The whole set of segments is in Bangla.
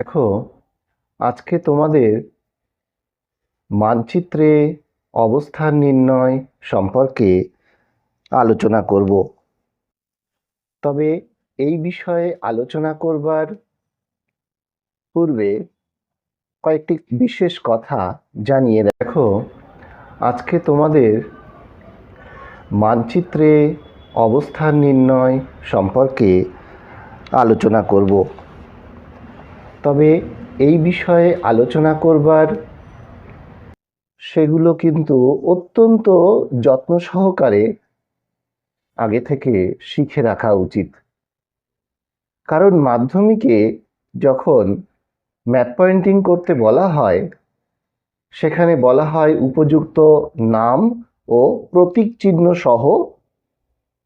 দেখো, আজকে তোমাদের মানচিত্রে অবস্থান নির্ণয় সম্পর্কে আলোচনা করব। তবে এই বিষয়ে আলোচনা করবার পূর্বে কয়েকটি বিশেষ কথা জানিয়ে দেখো আজকে তোমাদের মানচিত্রে অবস্থান নির্ণয় সম্পর্কে আলোচনা করব। তবে এই বিষয়ে আলোচনা করবার সেগুলো কিন্তু অত্যন্ত যত্ন সহকারে আগে থেকে শিখে রাখা উচিত। কারণ মাধ্যমিকে যখন ম্যাপ পয়েন্টিং করতে বলা হয়, সেখানে বলা হয় উপযুক্ত নাম ও প্রতীক চিহ্ন সহ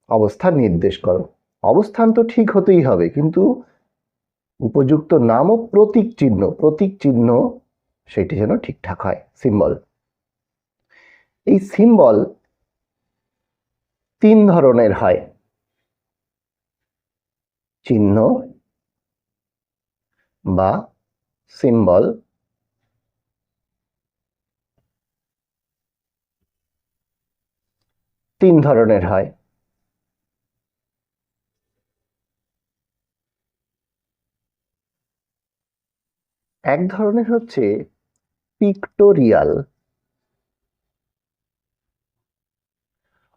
অবস্থান নির্দেশ করো। অবস্থান তো ঠিক হতেই হবে, কিন্তু উপযুক্ত নাম ও প্রতীক চিহ্ন প্রতীক চিহ্ন সেটি যেন ঠিকঠাক হয় সিম্বল এই সিম্বল তিন ধরনের হয়। চিহ্ন বা সিম্বল তিন ধরনের হয়। এক ধরনের হচ্ছে পিক্টোরিয়াল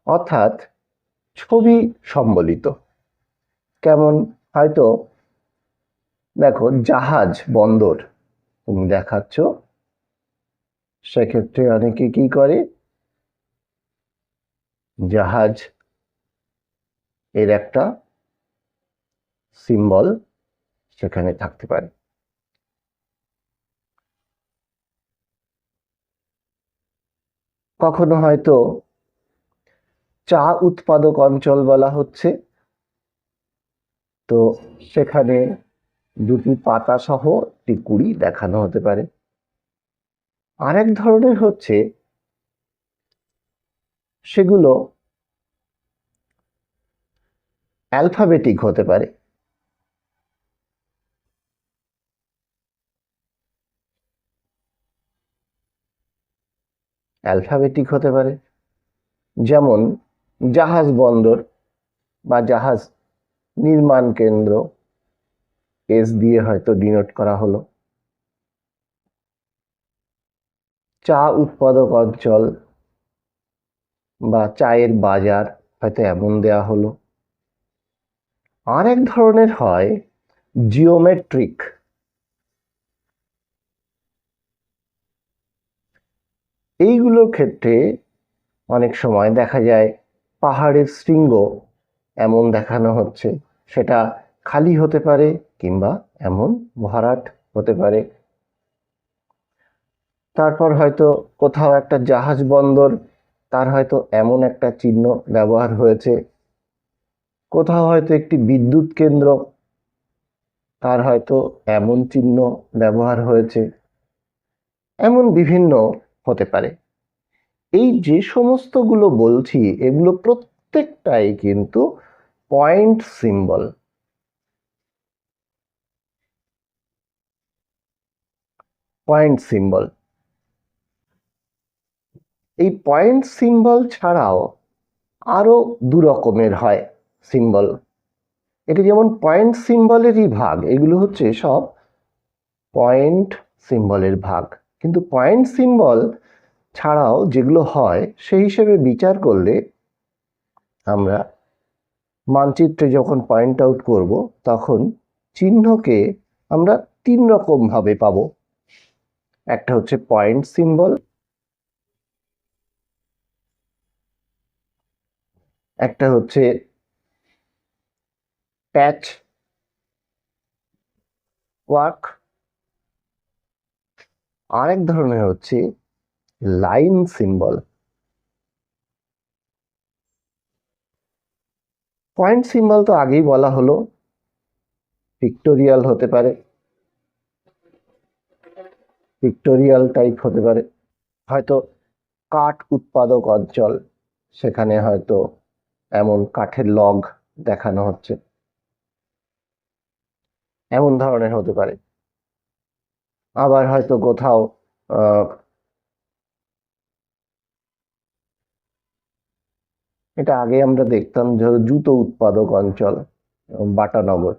অর্থাৎ ছবি সম্বলিত। কেমন? হয়তো দেখো, জাহাজ, বন্দর। তুমি দেখাচ্ছ। সেক্ষেত্রে অনেকে কি করে? জাহাজ এর একটা সিম্বল সেখানে থাকতে পারে। কখনো হয়তো চা উৎপাদক অঞ্চল বলা হচ্ছে। তো সেখানে দুটি পাতা সহ একটি কুড়ি দেখানো হতে পারে। আরেক ধরনের হচ্ছে সেগুলো অ্যালফাবেটিক হতে পারে। অ্যালফাবেটিক হতে পারে। যেমন, জাহাজ বন্দর বা জাহাজ নির্মাণ কেন্দ্র, এস দিয়ে হয়তো ডিনোট করা হলো। চা উৎপাদক অঞ্চল বা চায়ের বাজার হয়তো এমন দেয়া হলো। আরেক ধরনের হয় জিওমেট্রিক এইগুলোর ক্ষেত্রে অনেক সময় দেখা যায় পাহাড়ের শৃঙ্গ এমন দেখানো হচ্ছে। সেটা খালি হতে পারে কিংবা এমন ভরাট হতে পারে। তারপর হয়তো কোথাও একটা জাহাজ বন্দর, তার হয়তো এমন একটা চিহ্ন ব্যবহার হয়েছে। কোথাও হয়তো একটি বিদ্যুৎ কেন্দ্র, তার হয়তো এমন চিহ্ন ব্যবহার হয়েছে। এমন বিভিন্ন হতে পারে। এই যে সমস্তগুলো বলছি, এগুলো প্রত্যেকটাই কিন্তু পয়েন্ট সিম্বল। Point symbol. এই পয়েন্ট সিম্বল ছাড়াও আরও দু রকমের হয় সিম্বল। এটি যেমন পয়েন্ট সিম্বলেরই ভাগ, এগুলো হচ্ছে সব পয়েন্ট সিম্বলের ভাগ। কিন্তু পয়েন্ট সিম্বল ছাড়াও যেগুলো হয়, সেই হিসেবে বিচার করলে আমরা মানচিত্রে যখন পয়েন্ট আউট করব, তখন চিহ্নকে আমরা তিন রকম ভাবে পাব। একটা হচ্ছে পয়েন্ট সিম্বল একটা হচ্ছে প্যাচ ওয়ার্ক আরেক ধরনের হচ্ছে লাইন সিম্বল। পয়েন্ট সিম্বল তো আগেই বলা হলো পিক্টোরিয়াল হতে পারে পিক্টোরিয়াল টাইপ হতে পারে। হয়তো কাঠ উৎপাদক অঞ্চল, সেখানে হয়তো এমন কাঠের লগ দেখানো হচ্ছে। এমন ধরনের হতে পারে। আবার হয়তো কোথাও এটা আগে আমরা দেখতাম ধরো জুতো উৎপাদক অঞ্চল বাটানগর।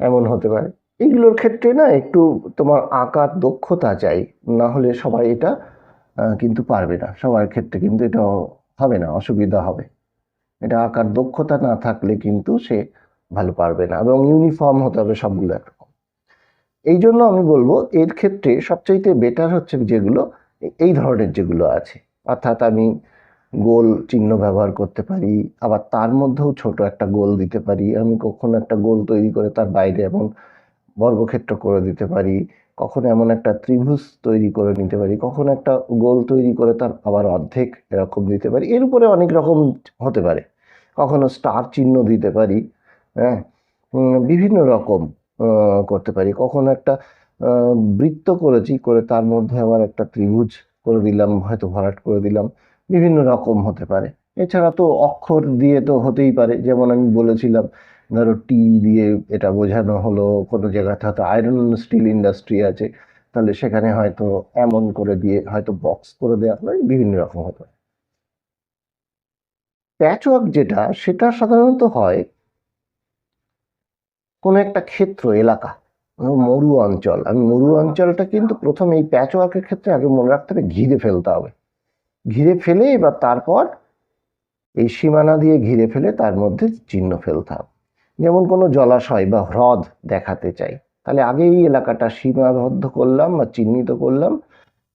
এমন হতে পারে। এগুলোর ক্ষেত্রে না একটু তোমার আঁকার দক্ষতা চাই, না হলে সবাই এটা কিন্তু পারবে না। সবার ক্ষেত্রে কিন্তু এটা হবে না, অসুবিধা হবে। এটা আঁকার দক্ষতা না থাকলে কিন্তু সে ভালো পারবে না। এবং ইউনিফর্ম হতে হবে সবগুলো এই জন্য আমি বলব এর ক্ষেত্রে সবচাইতে বেটার হচ্ছে যেগুলো, এই ধরনের যেগুলো আছে। অর্থাৎ আমি গোল চিহ্ন ব্যবহার করতে পারি, আবার তার মধ্যেও ছোট একটা গোল দিতে পারি, আমি কখনো একটা গোল তৈরি করে তার বাইরে এমন বর্গক্ষেত্র করে দিতে পারি, কখনো এমন একটা ত্রিভুজ তৈরি করে নিতে পারি, কখনো একটা গোল তৈরি করে তার আবার অর্ধেক এরকম দিতে পারি, এর উপরে অনেক রকম হতে পারে। কখনো স্টার চিহ্ন দিতে পারি হ্যাঁ? বিভিন্ন রকম করতে পারি। কখনো একটা বৃত্ত করেছি, করে তার মধ্যে আবার একটা ত্রিভুজ করে দিলাম, হয়তো ভরাট করে দিলাম। বিভিন্ন রকম হতে পারে। এছাড়া তো অক্ষর দিয়ে তো হতেই পারে। যেমন আমি বলেছিলাম, ধরো টি দিয়ে এটা বোঝানো হলো, কোনো জায়গাতে হয়তো আয়রন স্টিল ইন্ডাস্ট্রি আছে, তাহলে সেখানে হয়তো এমন করে দিয়ে, হয়তো বক্স করে দেওয়া হলো বিভিন্ন রকম হতে পারে। প্যাচওয়ার্ক যেটা, সেটা সাধারণত হয় কোনো একটা ক্ষেত্র, এলাকা মরু অঞ্চল। আমি মরু অঞ্চলটা কিন্তু প্রথমে এই প্যাচওয়ার্কের ক্ষেত্রে আগে মনে রাখতে হবে, ঘিরে ফেলতে হবে। ঘিরে ফেলে এবার তারপর এই সীমানা দিয়ে ঘিরে ফেলে তার মধ্যে চিহ্ন ফেলতে হবে। যেমন কোনো জলাশয় বা হ্রদ দেখাতে চাই, তাহলে আগে এই এলাকাটা সীমাবদ্ধ করলাম বা চিহ্নিত করলাম,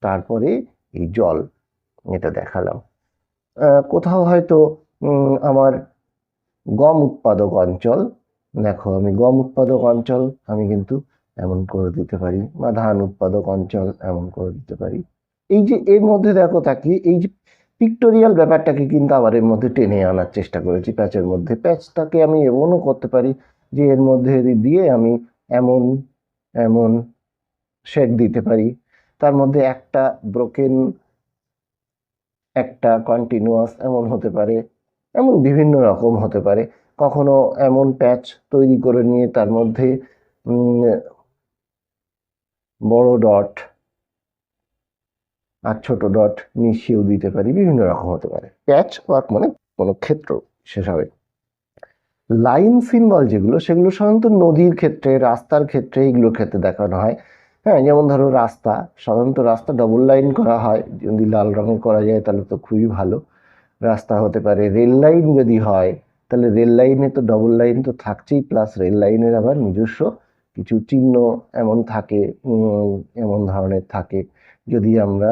তারপরে এই জল এটা দেখালাম। কোথাও হয়তো আমার গম উৎপাদক অঞ্চল দেখো, আমি গম উৎপাদক অঞ্চল, আমি কিন্তু এমন করে দিতে পারি, বা ধান উৎপাদক অঞ্চল, এমন করে দিতে পারি। এই যে, এর মধ্যে দেখো তাকিয়ে এই যে পিক্টোরিয়াল ব্যাপারটাকে কিন্তু আবার এর মধ্যে টেনে আনার চেষ্টা করেছি প্যাচের মধ্যে। প্যাচটাকে আমি এমনও করতে পারি যে, এর মধ্যে দিয়ে আমি এমন এমন শেড দিতে পারি, তার মধ্যে একটা ব্রোকেন একটা কন্টিনিউয়াস এমন হতে পারে, এমন বিভিন্ন রকম হতে পারে। কখনো এমন প্যাচ তৈরি করে নিয়ে তার মধ্যে বড় ডট আর ছোট ডট মিশিয়েও দিতে পারি, বিভিন্ন রকম হতে পারে। প্যাচ ওয়ার্ক মানে কোনো ক্ষেত্র শেষ হবে লাইন সিম্বল যেগুলো, সেগুলো সাধারণত নদীর ক্ষেত্রে, রাস্তার ক্ষেত্রে এগুলোর ক্ষেত্রে দেখানো হয়। হ্যাঁ যেমন ধরো রাস্তা, সাধারণত রাস্তা ডবল লাইন করা হয়। যদি লাল রঙে করা যায় তাহলে তো খুবই ভালো। রাস্তা হতে পারে, রেল লাইন যদি হয় তাহলে রেল লাইনে তো ডবল লাইন তো থাকছেই প্লাস রেল লাইনের আবার নিজস্ব কিছু চিহ্ন এমন থাকে এমন ধরনের থাকে। যদি আমরা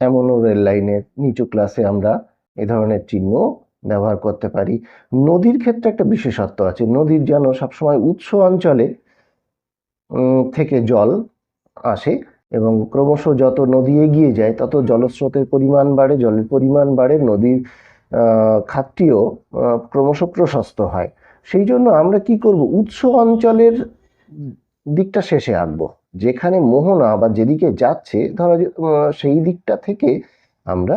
এমনও রেল লাইনের নিচু ক্লাসে আমরা এ ধরনের চিহ্ন ব্যবহার করতে পারি। নদীর ক্ষেত্রে একটা বিশেষত্ব আছে, নদীর যেন সবসময় উৎস অঞ্চলে থেকে জল আসে এবং ক্রমশ যত নদী এগিয়ে যায়, তত জলস্রোতের পরিমাণ বাড়ে, জলের পরিমাণ বাড়ে, নদীর খাতটিও ক্রমশ প্রশস্ত হয়। সেই জন্য আমরা কি করব? উৎস অঞ্চলের দিকটা শেষে আঁকবো যেখানে মোহনা বা যেদিকে যাচ্ছে, ধরো সেই দিকটা থেকে আমরা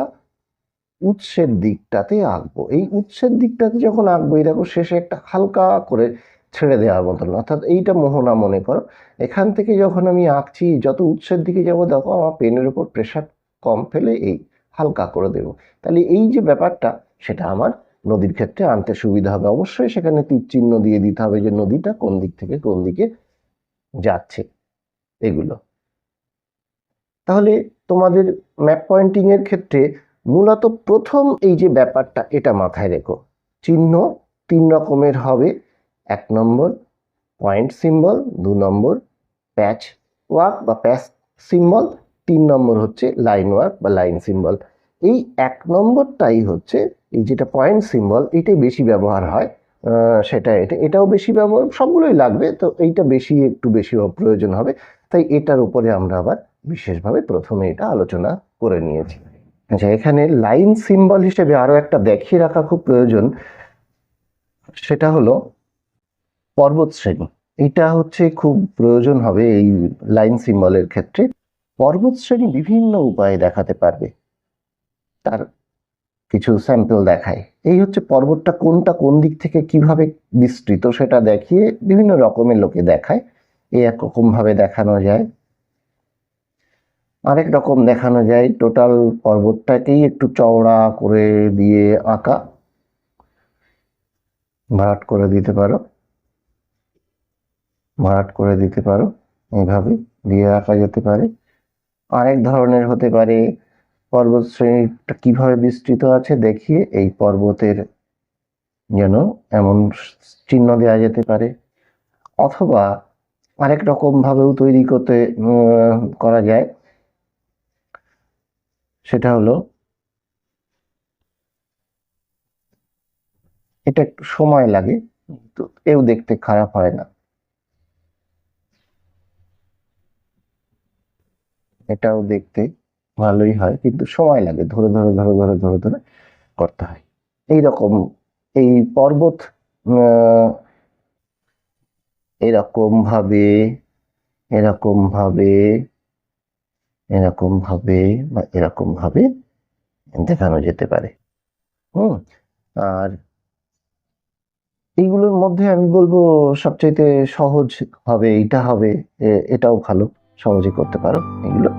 উৎসের দিকটাতে আঁকবো। এই উৎসের দিকটাতে যখন আঁকবো, এই দেখো শেষে একটা হালকা করে ছেড়ে দেওয়ার মতন, অর্থাৎ এইটা মোহনা মনে করো। এখান থেকে যখন আমি আঁকছি, যত উৎসের দিকে যাব, দেখো আমার পেনের উপর প্রেশার কম ফেলে এই হালকা করে দেব। তাহলে এই যে ব্যাপারটা, সেটা আমার নদীর ক্ষেত্রে আনতে সুবিধা হবে। অবশ্যই সেখানে তীর চিহ্ন দিয়ে দিতে হবে যে নদীটা কোন দিক থেকে কোন দিকে যাচ্ছে। এগুলো। তাহলে তোমাদের ম্যাপ পয়েন্টিং এর ক্ষেত্রে মূলত প্রথম এই যে ব্যাপারটা, এটা মাথায় রেখো। চিহ্ন তিন রকমের হবে। এক নম্বর পয়েন্ট সিম্বল দু নম্বর প্যাচ ওয়ার্ক বা প্যাচ সিম্বল তিন নম্বর হচ্ছে লাইন ওয়ার্ক বা লাইন সিম্বল এই এক নম্বরটাই হচ্ছে এই যেটা পয়েন্ট সিম্বল এটাই বেশি ব্যবহার হয়। সেটা এটা, এটাও বেশি ব্যবহার, সবগুলোই লাগবে, তো এইটা বেশি, একটু বেশি প্রয়োজন হবে। তাই এটার উপরে আমরা আবার বিশেষভাবে প্রথমে এটা আলোচনা করে নিয়েছি। আচ্ছা এখানে লাইন সিম্বল হিসেবে আরও একটা দেখিয়ে রাখা খুব প্রয়োজন। সেটা হলো পর্বত শ্রেণি। এটা হচ্ছে খুব প্রয়োজন হবে এই লাইন সিম্বলের ক্ষেত্রে। পর্বত শ্রেণি বিভিন্ন উপায়ে দেখাতে পারবে। তার কিছু স্যাম্পল দেখায়। এই হচ্ছে পর্বতটা কোনটা, কোন দিক থেকে কীভাবে বিস্তৃত সেটা দেখিয়ে বিভিন্ন রকমের লোকে দেখায়। এই একরকম ভাবে দেখানো যায়। আরেক রকম দেখানো যায় টোটাল পর্বতটাকেই একটু চওড়া করে দিয়ে আঁকা। ভরাট করে দিতে পারো। ভরাট করে দিতে পারো। এইভাবে দিয়ে আঁকা যেতে পারে। আরেক ধরনের হতে পারে। পর্বত শ্রেণীটা কীভাবে বিস্তৃত আছে দেখিয়ে এই পর্বতের যেন এমন চিহ্ন দেওয়া যেতে পারে। অথবা আরেক রকম ভাবেও তৈরি করতে করা যায়। সেটা হলো এটা একটু সময় লাগে, তো এও দেখতে খারাপ হয় না। এটাও দেখতে ভালোই হয়, কিন্তু সময় লাগে, ধরে ধরে ধরে ধরে ধরে ধরে করতে হয়। এই রকম এই পর্বত এরকম ভাবে এরকম ভাবে এরকম ভাবে বা এরকম ভাবে দেখানো যেতে পারে। হুম, আর এইগুলোর মধ্যে আমি বলব সবচাইতে সহজ হবে এটা হবে এটাও ভালো, সহজে করতে পারো এগুলো